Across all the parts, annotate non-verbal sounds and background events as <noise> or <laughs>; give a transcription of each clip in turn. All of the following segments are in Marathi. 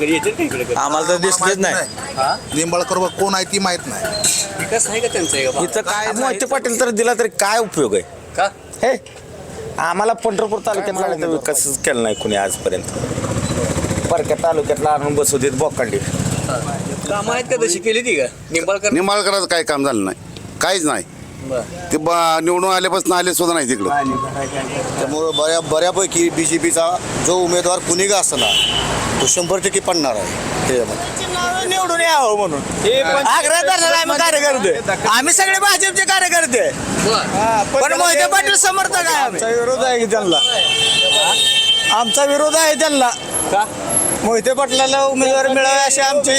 आम्हाला तर दिसलंच नाही? निंबाळकर बा कोण आहे ती माहीत नाही. विकास आहे का त्यांचा इथं काय मोहिते पाटील तर दिला तरी काय उपयोग आहे? का? हे आम्हाला पंढरपूर तालुक्यात तर विकासच केला नाही कुणी आजपर्यंत. परक्या तालुक्यातला आणून बसू देत बोकांडी कामं आहेत का तशी? केली ती का? निंबाळकर निंबाळकराचं काय काम झालं नाही. काहीच नाही. ते ब- निवडून आल्यापासून आले सुद्धा नाही तिकडं. त्यामुळं बऱ्या बऱ्यापैकी बी जे पीचा जो उमेदवार कुणी का असला तो शंभर टक्के पडणार आहे. निवडून यावं म्हणून. आग्रह धरणार आम्ही कार्यकर्ते. आम्ही सगळे भाजपचे कार्यकर्ते. पण मोहिते पाटील समर्थक आहे आमचा विरोध आहे त्यांना? आमचा विरोध आहे त्यांना. का? मोहिते पाटलाला उमेदवार मिळावे अशी आमची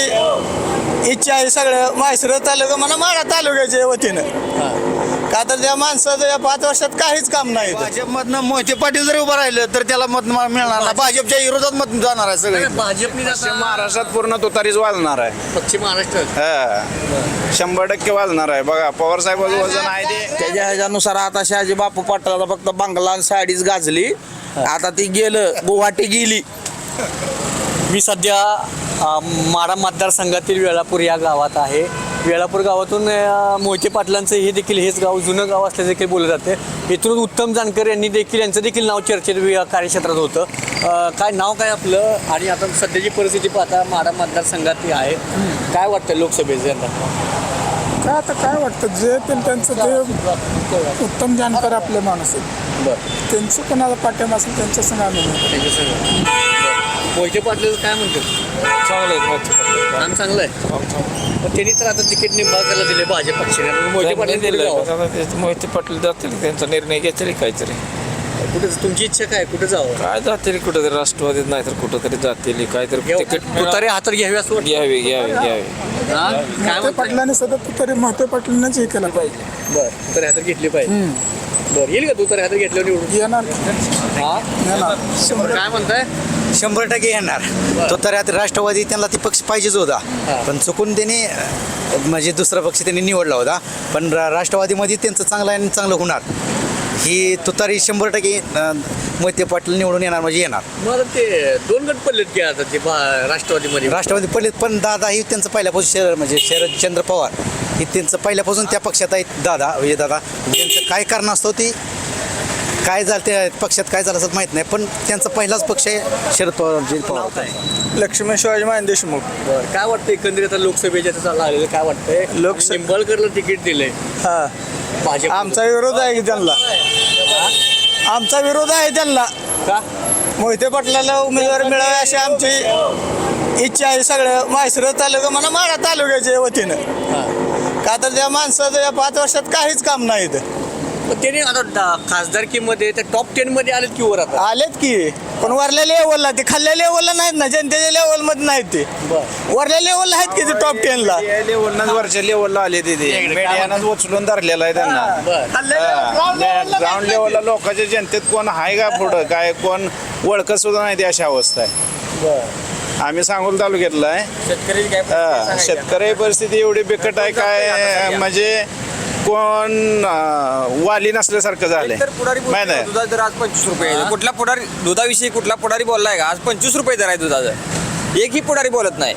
इच्छा आहे सगळं. माहेश्वर तालुका म्हणा माडा तालुक्याच्या वतीनं. का तर त्या माणसाचं या पाच वर्षात काहीच काम नाही भाजपमधनं मोहिते पाटील जरी उभं राहिलं तर त्याला मत मिळणार नाही. भाजपच्या विरोधात मत जाणार आहे सगळे. नाही, भाजपने महाराष्ट्रात पूर्ण तुतारीच वाजणार आहे. पश्चिम महाराष्ट्र हा. शंभर टक्के वाजणार आहे. बघा पवार साहेबांचं वजन आहे ते. त्याच्या ह्याच्यानुसार आता शहाजी बापू पाटलाला फक्त बंगला आणि साडीच गाजली. आता ती गेलं गुवाहाटी गेली. मी सध्या अ, माडा मतदारसंघातील वेळापूर या गावात आहे. वेळापूर गावातून मोहिते पाटलांचं हे देखील हेच गाव जुनं गाव असल्याचं देखील बोललं जाते. इथून उत्तम जानकर यांनी देखील यांचं देखील नाव चर्चेत कार्यक्षेत्रात होतं. काय नाव काय आपलं? आणि आता सध्याची परिस्थिती पाहता माडा मतदारसंघात ती आहे. काय वाटतं लोकसभेचं यंदा? काय आता काय वाटतं? जे पण त्यांचं ते उत्तम जाणकार आपले माणूस आहेत. बरं. त्यांचं कोणाला पाठिंबा असेल त्यांच्या संग आम्ही मोहिते पाटील काय म्हणतात? काम चांगलं आहे. पण त्यांनी तर आता तिकीट निंबाळकरला दिले भाजप पक्षाने. मोहिते पाटील दिले मोहिते पाटील जातील त्यांचा निर्णय घेतील काहीतरी. कुठे तुमची इच्छा काय? कुठे जावं? काय जातील कुठेतरी राष्ट्रवादीत नाही तर कुठेतरी जातील काहीतरी तिकीट तुतारे हातात घ्यावी असं वाटतं. घ्यावी घ्यावी घ्यावी. हा? काय मोहिते म्हणताय? पाटलाने सतत तरी मोहिते पाटलांनाच हे केलं पाहिजे. बर तुतारे हातात घेतली पाहिजे. बर येईल का तुतारे हातात घेतल्यावर निवडून? येणार. हा? येणार. शंभर काय म्हणताय? शंभर टक्के येणार. तो तर आता राष्ट्रवादी त्यांना ती पक्ष पाहिजेच होता. पण चुकून त्यांनी म्हणजे दुसरा पक्ष त्यांनी निवडला होता. पण रा- राष्ट्रवादीमध्ये त्यांचं चांगलं आणि चांगलं होणार. ही तुतारी शंभर टक्के अं, मोहिते पाटील निवडून येणार म्हणजे येणार. मग आता ते दोन गट पडलेत की आता ते बा- राष्ट्रवादीमध्ये? राष्ट्रवादी पहिले पण दादा ही त्यांचं पहिल्यापासून शरद म्हणजे शरदचंद्र पवार. ही त्यांचं पहिल्यापासून त्या पक्षात आहेत दादा विजय दादा. त्यांचं काय कारण असतो ती काय झालं त्या पक्षात काय झालं असं माहीत नाही पण त्यांचा पहिलाच पक्ष आहे शरद पवार विजय पवार. लक्ष्मण शिवाजी महान देशमुख. बर काय वाटतं एकंदरीत आता लोकसभेच्या आता लागलेलं काय वाटतंय? लोकसभा- निंबाळकरला तिकीट दिलंय. हा. भाजप आमचा विरोध आहे की त्यांना? आमचा विरोध आहे त्यांना. का? मोहिते पाटलाला उमेदवार मिळावे अशी आमची इच्छा आहे सगळं. माहेश्वर तालुका म्हणा माडा तालुक्याच्या वतीनं. का तर त्या माणसाचं या पाच वर्षात काहीच काम नाही इथं. त्याने आता दा- खासदारकीमध्ये त्या टॉप टेन मध्ये आलेत की वर आता? आलेत की. पण वरल्या लेवलला ते खाल्ल्या लेवलला नाहीत ना जनतेच्या लेवलमध्ये नाहीत ते. वरल्या लेवलला आहेत की ते टॉप टेनला लेवलनच वरच्या लेवलला आले मीडियानंच उचलून धरलेलं आहे त्यांना. बर. ग्राउंड लेवलला लोकांच्या जनतेत कोण आहे का पुढं? काय कोण ओळखत सुद्धा नाही ती अशी अवस्था आहे. आम्ही सांगोल तालुक्यातला आहे. हा, शेतकरी परिस्थिती एवढी बिकट आहे काय म्हणजे कोण वाली नसल्यासारखं झालंय. माहीत आहे? दुधाचा दर आज पंचवीस रुपये आहे. कुठला पुढारी दुधाविषयी कुठला पुढारी बोललाय का? आज पंचवीस रुपये दर आहे दुधाचा एकही पुढारी बोलत नाही.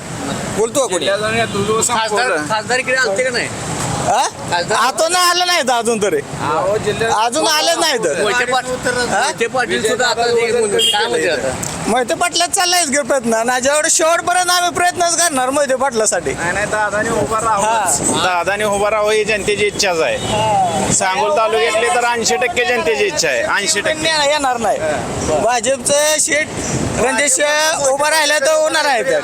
बोलतो का कोणी? खासदार खासदारकीकडे आलते का नाही? हा? आता आलं नाहीत अजून तरी. अजून आलं मोहिते पाटील मोहिते पाटील सुद्धा आता ते काय म्हणते आता? मोहिते पाटलाच चाललायच गे प्रयत्न. ना जेवढे शेवटपर्यंत आम्ही प्रयत्नच करणार मोहिते पाटलासाठी. नाही नाही दादाने उभा राहावं दादाने उभा राहावं ही जनतेची इच्छाच आहे. सांगोल तालुक्यातली तर ऐंशी टक्के जनतेची इच्छा आहे. ऐंशी टक्के. येणार नाही. भाजपचं सीट रणजित उभा राहिला तर होणार आहे ते.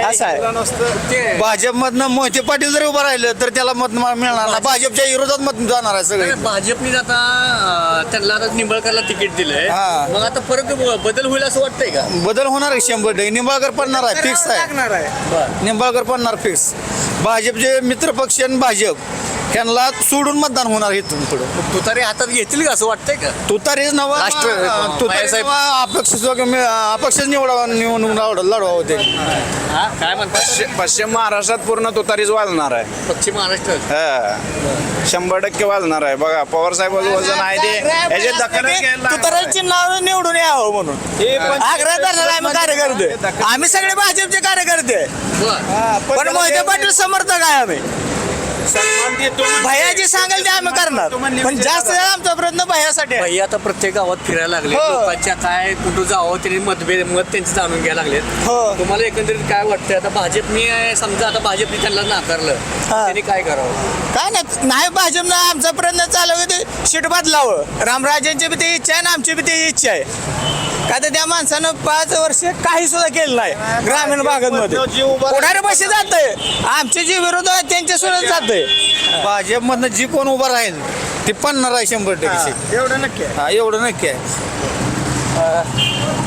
असं आहे. भाजपमधनं मोहिते पाटील जरी उभं राहिलं तर त्याला मत मिळणार नाही. भाजपच्या विरोधात मत जाणार आहे सगळे. भाजपने आता त्यांना आता निंबाळकरला तिकीट दिलंय. हा. मग आता परत बदल होईल असं वाटतंय का? बदल होणार आहे शंभर टक्के. निंबाळकर पडणार आहे फिक्स आहे. लागणार आहे. निंबाळकर पडणार फिक्स भाजपचे मित्र पक्ष आणि भाजप. त्यांना सोडून मतदान होणार इथून पुढं. तुतारी हातात घेतील का असं वाटतंय का? तुतारीच नवा राष्ट्र- तुतारी साहेब- अपेक्षित अपेक्षित निवडावा निवडून लढवा होते. हा? काय म्हणतात पश्चिम- पश्चिम महाराष्ट्रात पूर्ण तुतारीच वाजणार आहे. पश्चिम महाराष्ट्र? हा. शंभर टक्के वाजणार आहे. बघा पवार साहेबांचं वजन आहे ते. याच्यात दखलच घ्यायला लागणार आहे. तुतारांची नाव निवडून यावं म्हणून. हे पण- आग्रह धरणार आहे आम्ही कार्यकर्ते. आम्ही सगळे भाजपचे कार्यकर्ते. आहे. बरं. पण मोहिते पाटील समर्थक आहे आम्ही. सन्मान देतो म्हणजे- भैया जे सांगेल ते आम्ही करणार. पण जास्त आमचा प्रयत्न भैयासाठी आहे. भाई आता प्रत्येक गावात फिरायला लागले. हो. लोकांच्या काय कुठं जावं त्यांनी मतभेद मत त्यांचे जाणून घ्यायला लागलेत. हो. तुम्हाला एकंदरीत काय वाटतंय? आता भाजपनी समजा आता भाजपने त्यांना नाकारलं. हा. त्यांनी काय करावं? काय नाही नाही भाजपनं आमचा प्रयत्न चालू आहे ते शीट बदलावं रामराजांची बी ती इच्छा आहे आणि आमची बी ती इच्छा आहे. का तर त्या माणसानं पाच वर्ष काही सुद्धा केलं नाही ग्रामीण भागांमध्ये. पुढारी पैसे जातंय. आमचे जे विरोध आहेत त्यांच्या सुद्धा जातंय. भाजपमधनं जी कोण उभा राहील ती पन्नास आहे शंभर टक्के एवढं नक्की आहे. हा एवढं नक्की आहे.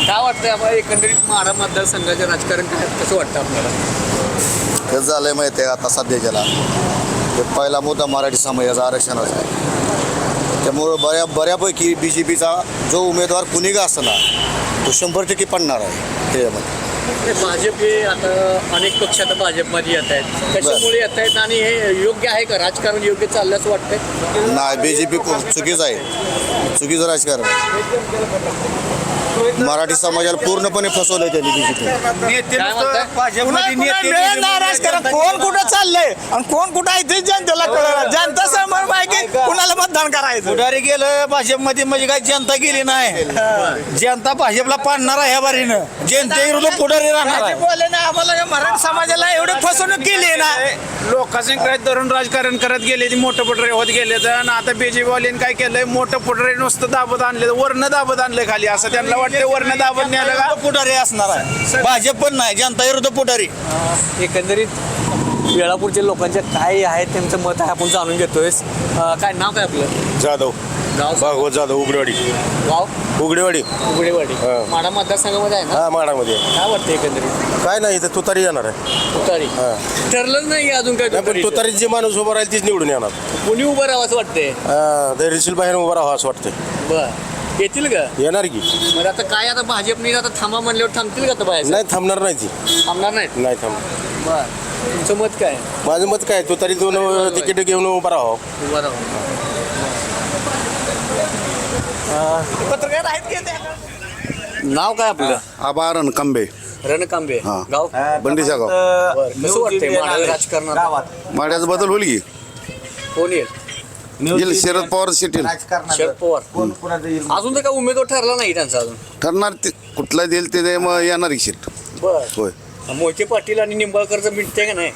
काय वाटतंय आम्हाला एकंदरीत महाराष्ट्र मतदारसंघाचे राजकारण काय कसं वाटतं आपल्याला? हे झालंय माहिती आहे आता सध्याच्याला पहिला मुद्दा मराठी समाजाचा आरक्षणाचा आहे. त्यामुळं बऱ्या बऱ्यापैकी बी जे पीचा जो उमेदवार कुणी का असला तो शंभर टक्के पडणार आहे त्याच्यामध्ये. हे भाजप हे आता अनेक पक्ष आता भाजपमध्ये येत आहेत. कशामुळे येत आहेत आणि हे योग्य आहे का? राजकारण योग्य चाललं असं वाटतंय? नाही बी जे पी चुकीचं आहे. चुकीचं राजकारण. मराठी समाजाला पूर्णपणे फसवलंय त्यांनी बी जे पी नेते काय म्हणताय? पुन्हा पुन्हा मिळेल नाही राजकारण कोण कुठं चाललंय? आणि कोण कुठं आहे ते जनतेला कळलं. जनता समोर माहिती कुणाला मतदान करायचं? पुढारी गेलं भाजपमध्ये म्हणजे काय जनता गेली नाही. जनता भाजपला पाडणार आहे ह्या बारीनं. जनते विरुद्ध पुढारी राहणार आहे. बोलले ना आम्हाला मराठी समाजाला एवढी फसवणूक केली ना. लोकांचे काय धरून राजकारण करत गेले ती मोठं पुटरे होत गेले तर. आणि आता बीजेपी वाल्याने काय केलंय? मोठं पुटरे नुसतं दाबत आणले वर्ण दाबत आणले खाली असं त्यांना वाटतं वर्ण दाबत न्यायला का? पुढारी असणार आहे. भाजप पण नाही जनता विरुद्ध पुढारी. एकंदरीत वेळापूरच्या लोकांच्या काय आहे त्यांचं मत आहे आपण जाणून घेतोय. काय नाव काय आपलं? जाधव. गाव भागवत जाधव उगडेवाडी गाव? उगडेवाडी उघडेवाडी. हा. माडा मतदारसंघामध्ये आहे ना? हा माडामध्ये. काय वाटतं एकंदरीत? काय नाही इथं तुतारी येणार आहे. तुतारी. ठरलंच नाही अजून काय पण तुतारीचं. तुतारीत जे माणूस उभा राहील तीच निवडून येणार. कोणी उभं राहावं असं वाटतंय? हा, ते रिसिल बाहेर उभा राहावं असं वाटतंय. बर. येतील का? येणार की. मग आता काय आता भाजपने आता थांबा म्हणल्यावर थांबतील का आता बाहेर? नाही थांबणार नाही ती. थांबणार नाहीत? नाही थांब बर. तुमचं मत काय? माझं मत काय तुतारी दोन तिकीट घेऊन उभा राहू पत्रकार आहेत की ते? नाव काय आपलं? आबा रणकांबे. रणकांबे. हा. गाव? बंडीचा गाव. बरं. कसं वाटतंय माढा राजकारणात? माड्याचा बदल होईल की? कोण येईल? येईल शरद पवार शेटील शरद पवार. अजून तर काय उमेदवार ठरला नाही त्यांचा अजून. ठरणार ते कुठला देईल ते मग येणार की शेट बर. होय. मोहिते पाटील आणि निंबाळकरचं मिळते का नाही?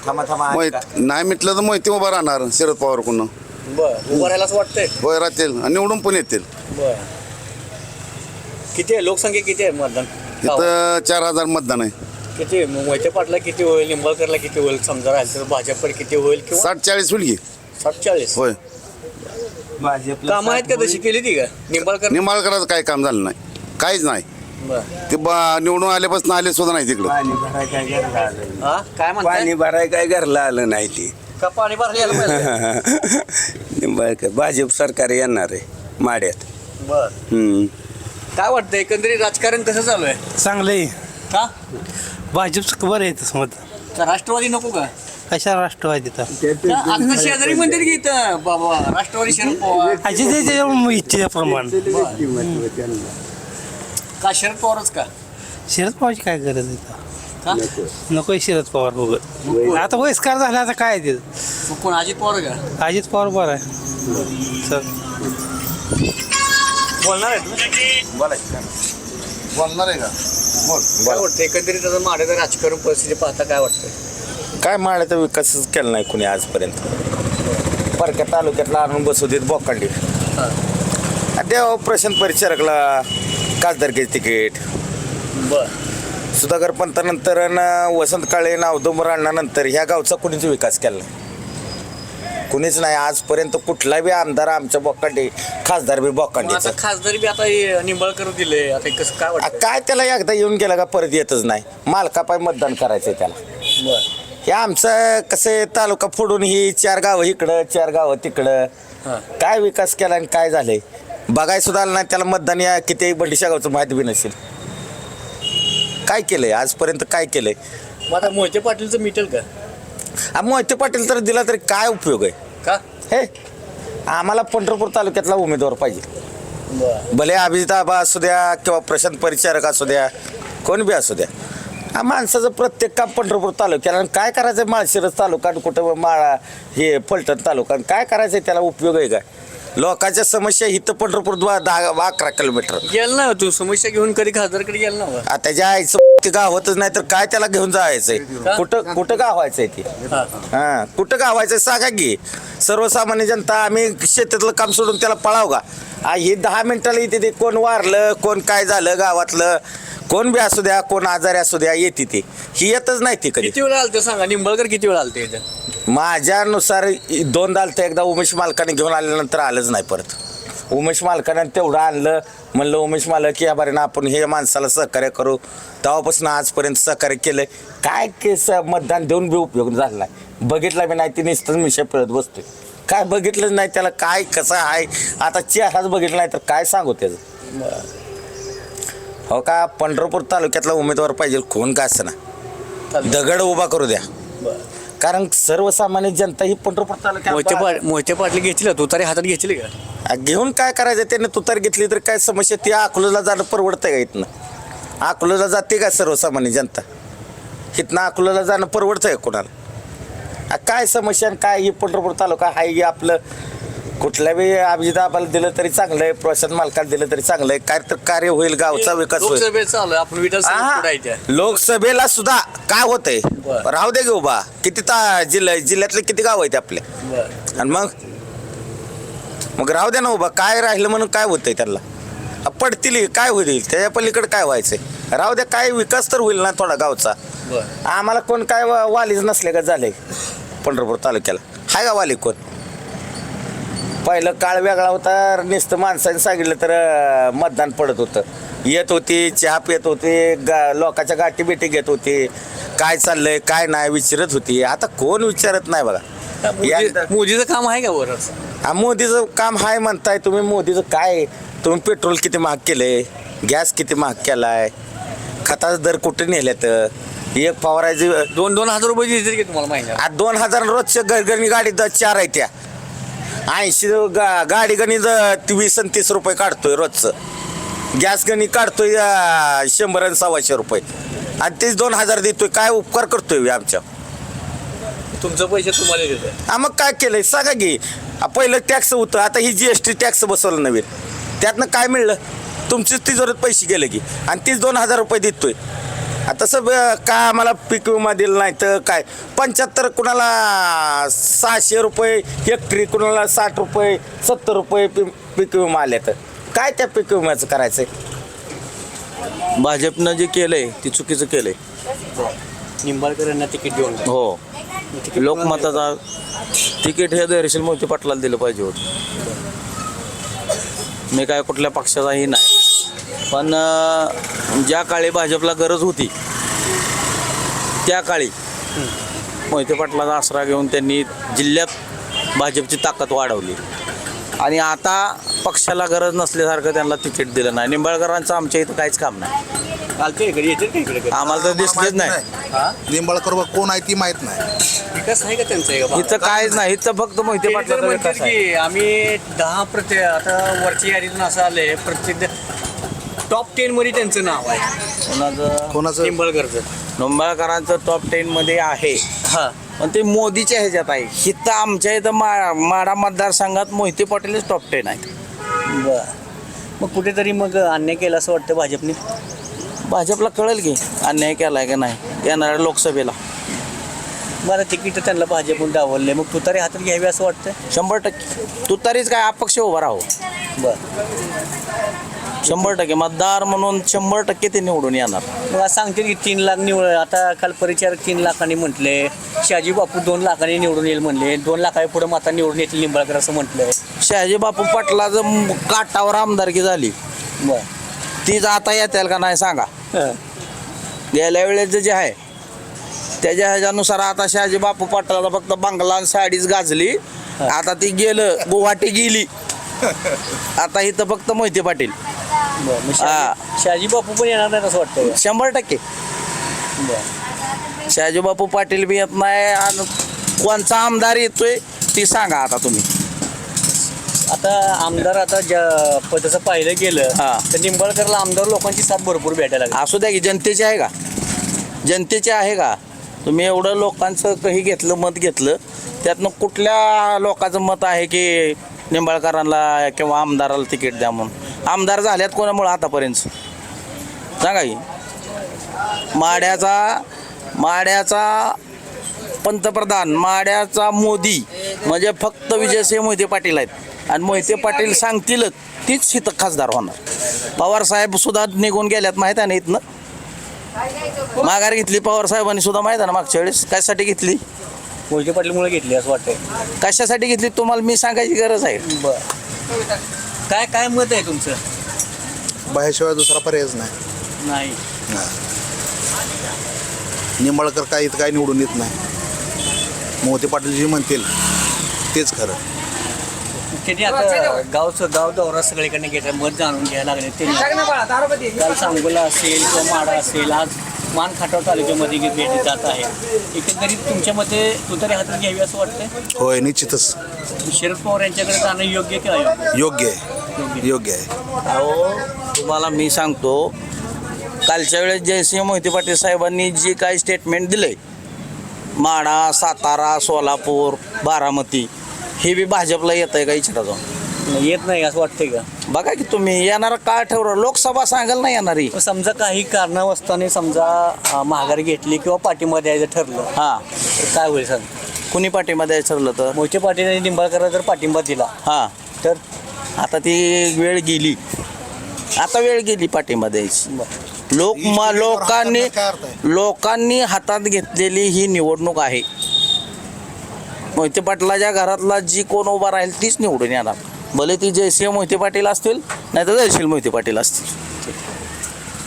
मोहित नाही मिटलं तर मोहिती उभा राहणार शरद पवार कुणा. बर उभं राहायला असं वाटतंय. होय राहतील. आणि निवडून पण येतील. बर. किती आहे? लोकसंख्या किती आहे मतदान? गावात? इथं चार हजार मतदान आहे. किती? मग मोहिते पाटला किती होईल? निंबाळकरला किती होईल? समजा राहील तर भाजपकडे किती होईल किंवा साठ चाळीस होईल की साठ चाळीस होय कामं आहेत का तशी केली ती का? निंबाळकर निंबाळकराचं काय काम झालं नाही. काहीच नाही. बर. ते बा- निवडून आल्यापासून आले सुद्धा नाही तिकडं. हा? काय म्हणताय? भराय काय घरला आलं नाही ती. का पाणी भरले यायला पाहिजे? <laughs> निंबाळकर भाजप सरकार येणार आहे माड्यात. बर. हम्म. काय वाटतं एकंदरीत राजकारण कसं चालू आहे? चांगलं का? भाजपचं बरं आहे मत. का राष्ट्रवादी नको का? कशा राष्ट्रवादीचा आता शेजारी म्हणतात की इथं बाबा राष्ट्रवादी शरद पवार. त्याच्या इच्छेप्रमाण का शरद पवारच का? शरद पवारची काय गरज आहे का? नको. शरद पवार बघत. आता वयस्कार झाला आता काय ते? मग कोण अजित पवार का? अजित पवार बरं आहे. चल. बोलणार आहे बोलणार आहे का? काय वाटतं एकंदरीत आता माड्याचं राजकारण परिस्थिती पाहता काय वाटतं काय माड्याचा विकासच केला नाही कुणी आजपर्यंत? परक्या तालुक्यातला आणून बसवतात बोकांडी. देव प्रशांत परिचारकला खासदारकीचे तिकीट. बर. सुधाकर पंतानंतर आणि वसंत काळे नावदोबर आणल्यानंतर ह्या गावचा कुणीच विकास केला नाही. कुणीच नाही. आजपर्यंत कुठला बी आमदार आमच्या बोकांडी खासदार बी बोकांडीचा. खासदारी बी आता निंबाळकर दिले. आता कसं काय काय त्याला एकदा येऊन गेला का परत येतच नाही. मालकापाय मतदान करायचंय त्याला. बर. हे आमचं कसं तालुका फोडून ही चार गावं इकडं चार गावं तिकडं. काय विकास केला आणि काय झालंय? बघाय सुद्धा आलं नाही त्याला मतदान या किती बंडीशा गावचं माहिती बी नसेल. काय केलंय? आजपर्यंत काय केलंय? मग आता मोहिते पाटीलचं मिटेल का? आ, मोहिते पाटील तर दिला तरी काय उपयोग आहे? का? हे आम्हाला पंढरपूर तालुक्यातला उमेदवार पाहिजे. भले अभिजित आबा असू द्या किंवा प्रशांत परिचारक असू द्या कोण बी असू द्या. हा माणसाचं प्रत्येक काम पंढरपूर तालुक्याला आणि काय करायचं माळशिरस तालुका आणि कुठं माळा हे फलटण तालुका आणि काय करायचं त्याला उपयोग आहे काय लोकांच्या समस्या इथं पंढरपूर द्वा- दहा अकरा किलोमीटर. गेलं ना तू समस्या घेऊन कधी खासदारकडे गेलं ना हो? आता त्याच्या आईचं ते गावातच नाही तर काय त्याला घेऊन जायचंय? कुठं कुठं गावायचंय ते? हा. कुठं गावायचंय सांगा की. सर्वसामान्य जनता आम्ही शेतातलं काम सोडून त्याला पळाव का? आ, हे दहा मिनिटाला येते ते कोण वारलं कोण काय झालं गावातलं? कोण बी असू द्या कोण आजारी असू द्या येते ते. ही येतच नाही ती कधी. किती वेळा आलते सांगा निंबाळकर किती वेळा आलते इथं? माझ्यानुसार दोनदा आलं तर एकदा उमेश मालकाने घेऊन आल्यानंतर आलंच नाही परत उमेश मालकानं तेवढं आणलं म्हणलं उमेश मालक या बारीनं आपण हे माणसाला सहकार्य करू. तेव्हापासून आजपर्यंत सहकार्य केलंय. काय केस मतदान देऊन बी उपयोग झाला नाही. बघितला बी नाही ती नुसतंच मिशा पिळत बसतोय. काय बघितलंच नाही त्याला काय कसं आहे? आता चेहराच बघितला नाही तर काय सांगू त्याचं? हो का? पंढरपूर तालुक्यातला उमेदवार पाहिजे कोण का असं ना? दगड उभा करू द्या. कारण सर्वसामान्य जनता ही पंढरपूर मोहिते तालुक्यात पाट मोहिते पाटील घेतली तू तरी हातात घेतली का? घेऊन काय करायचं? त्याने तुतार घेतली तर काय समस्या? ती अकोल्याला जाणं परवडतंय का इथनं? अकोल्याला जाते का सर्वसामान्य जनता? इथनं अकोल्याला जाणं परवडतंय का कोणाला? आ, काय समस्या आणि काय ही पंढरपूर तालुका हाय हे आपलं कुठल्या बी अभिजित आबाला दिलं तरी चांगलं आहे प्रशांत मालकाला दिलं तरी चांगलं आहे. काय तर कार्य होईल गावचा विकास होईल. लोकसभेत चालू आहे, आपण विधानसभेत आहा, पुढे आहे त्या. लोकसभेला सुद्धा काय होतंय? बरं. राहू दे घेऊ बा किती ता जिल्हा जिल्ह्यातले किती गाव आहेत आपले? आणि मग? मग राहू दे ना उभा. काय राहिलं म्हणून काय होतंय त्याला आ, पडतील काय होईल? त्याच्या पलीकडे काय व्हायचंय? राहू द्या काय विकास तर होईल ना थोडा गावचा. आम्हाला कोण काय वा- वालीच नसले का झाले? पंढरपूर तालुक्याला. हाय का वाली कोण? पहिलं काळ वेगळा होता नुसतं माणसाने सांगितलं तर मतदान पडत होतं. येत होती चहा पित होते गा लोकांच्या गाठी बेटी घेत होते. काय चाललंय काय नाही विचारत होती. आता कोण विचारत नाही बघा. एकदा- मोदीचं काम आहे का बरं? हा मोदीचं काम हाय म्हणताय तुम्ही. मोदीचं काय? तुम्ही पेट्रोल किती महाग केलंय? गॅस किती महाग केलाय? खताचा दर कुठे नेल्यात? एक फवारायची दोन दोन हजार रुपये दिले की तुम्हाला महिन्यात आज दोन हजार रोजच्या घरगणी गाडी द- चार आहे त्या. ऐंशी गा गाडी गणी ज- वीस आणि तीस रुपये काढतोय रोजचं. गॅस गणी काढतोय शंभर आणि सव्वाशे रुपये. आणि तेच दोन हजार देतोय. काय उपकार करतोय आमच्या? तुमचं पैसे तुम्हाला हा मग काय केलंय? सांगा की. पहिलं टॅक्स होतं आता ही जी एस टी टॅक्स बसवलं नवीन. त्यातनं काय मिळलं? तुमचीच तिजोरीत पैसे गेले की. आणि तीच दोन हजार रुपये देतोय. तसं ब- काय आम्हाला पीक विमा दिला नाही तर काय? पंच्याहत्तर कुणाला सहाशे रुपये हेक्टरी कुणाला साठ रुपये सत्तर रुपये पी- पीक विमा आले तर? काय त्या पीक विम्याचं करायचंय? भाजपनं जे केलंय ते चुकीचं केलंय. निंबाळकर यांना तिकीट देऊन हो. लोकमताचा तिकीट हे धैर्यशील मोहिते पाटलाला दिलं पाहिजे होतं. मी काय कुठल्या पक्षाचाही नाही. पण ज्या काळी भाजपला गरज होती त्या काळी मोहिते पाटलाचा आसरा घेऊन त्यांनी जिल्ह्यात भाजपची ताकद वाढवली. आणि आता पक्षाला गरज नसल्यासारखं त्यांना तिकीट दिलं नाही. निंबाळकरांचं आमच्या इथं काहीच काम नाही. चालते इकडे येते का इकडे? आम्हाला तर दिसलेच नाही. निंबाळकर कोण आहे ती माहीत नाही. विकास आहे का त्यांचा का? इथं काहीच नाही. इथं फक्त मोहिते की आम्ही दहा प्रत्येक आता वरच्या यादीतून असं आलंय प्रत्येक टॉप टेन मध्ये त्यांचं नाव आहे. कोणाचं? कोणाचं? निंबाळकरचं निंबाळकरांचं टॉप टेन मध्ये आहे. हा. पण ते मोदीच्या ह्याच्यात आहे. इथं आमच्या इथं मा माडा मतदारसंघात मोहिते पाटीलच टॉप टेन आहे बर. मग कुठेतरी मग अन्याय केला असं वाटतं भाजपने? भाजपला कळेल की अन्याय केलाय का नाही येणाऱ्या लोकसभेला. मला तिकीट त्यांना भाजपून डावलले मग तुतारी हातात घ्यावी असं वाटतं शंभर टक्के. तू तरीच काय अपक्ष उभा राहू. बर. शंभर टक्के. मतदार म्हणून शंभर टक्के ते निवडून येणार. आज सांगतील की तीन लाख निवड आता काल परिचारक तीन लाखांनी म्हटले शहाजी बापू दोन लाखांनी निवडून येईल म्हणले दोन लाखाच्या पुढे माता निवडून येतील निंबाळकर असं म्हटलंय शहाजी बापू पाटलाचं काटावर आमदारकी झाली. बर. तीच आता येतील का नाही सांगा. गेल्या वेळेचं जे आहे त्याच्या ह्याच्यानुसार आता शहाजी बापू पाटलाला फक्त बंगला आणि साडीच गाजली. आता ती गेलं गुवाहाटी गेली. <laughs> आता इथं फक्त मोहिते पाटील. बरं शहाजी- बापू पण येणार नाही असं वाटतं शंभर टक्के. शहाजी बापू पाटील बी येत नाही आणि कोणचा आमदार येतोय ती सांगा आता तुम्ही. आता आमदार आता ज्या पद्धतीचं पाहिलं गेलं हा. तर निंबाळकरला आमदार लोकांची साथ भरपूर भेटायला लागली. असू द्या की जनतेचे आहे का? जनतेचे आहे का? तुम्ही एवढं लोकांचं काही घेतलं मत घेतलं त्यातनं कुठल्या लोकांचं मत आहे की निंबाळकरांना किंवा आमदाराला तिकीट द्या म्हणून? आमदार झाल्यात कोणामुळं आतापर्यंत? सांगा की. माड्याचा माड्याचा पंतप्रधान माड्याचा मोदी म्हणजे फक्त विजयसिंह मोहिते पाटील आहेत. आणि मोहिते पाटील सांगतीलच तीच शीत खासदार होणार. पवारसाहेब सुद्धा निघून गेल्यात माहीत आहे ना इथनं? माघार घेतली पवारसाहेबांनी सुद्धा माहीत आहे ना मागच्या वेळेस? कशासाठी घेतली? मोहिते पाटीलमुळे घेतली असं वाटतंय. कशासाठी घेतली तुम्हाला मी सांगायची गरज आहे. बरं. काय काय मत आहे तुमचं? बाहेरशिवाय दुसरा पर्यायच नाही. नाही. निंबाळकर काय इथं काय निवडून येत नाही. मोहिते पाटील जे म्हणतील तेच खरं. त्यांनी आता गावचं गाव दौरा सगळीकडे घेतला मत जाणून घ्यायला लागले. ते काल सांगोला असेल किंवा माडा असेल आज मान खाटाव तालुक्यामध्ये भेट जात आहे. एकंदरीत तुमच्या मते तुतारी हातात घ्यावी असं वाटतंय? होय निश्चितच. शरद पवार यांच्याकडे जाणं योग्य की योग्य आहे. योग्य. आहे. अहो तुम्हाला मी सांगतो कालच्या वेळेस जयसिंह मोहिते पाटील साहेबांनी जे काही स्टेटमेंट दिलंय माडा सातारा सोलापूर बारामती हे बी भाजपला येत आहे का इच्छा जाऊन? येत नाही असं वाटतंय का? बघा की तुम्ही येणारा काय ठरवलं लोकसभा सांगाल ना येणारी. समजा काही कारणावस्ताने समजा अं, माघार घेतली किंवा पाठिंबा द्यायचं ठरलं हां. तर काय होईल सांग? कुणी पाठीमध्ये ठरलं तर? मोहिते पाटील आणि निंबाळकरला जर पाठिंबा दिला हां. तर? आता ती वेळ गेली. आता वेळ गेली पाठिंबा द्यायची. लोक म लोकांनी लोकांनी हातात घेतलेली ही निवडणूक आहे. मोहिते पाटलाच्या घरातला जी कोण उभा राहील तीच निवडून येणार. भले ती जयसिंह मोहिते पाटील असतील नाही तर जयशील मोहिते पाटील असतील.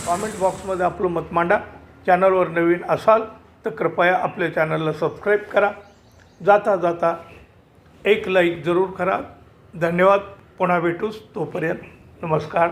कॉमेंट बॉक्समध्ये आपलं मत मांडा. चॅनलवर नवीन असाल तर कृपया आपल्या चॅनलला सबस्क्राईब करा. जाता जाता एक लाईक जरूर करा. धन्यवाद. पुन्हा भेटूच तोपर्यंत. नमस्कार.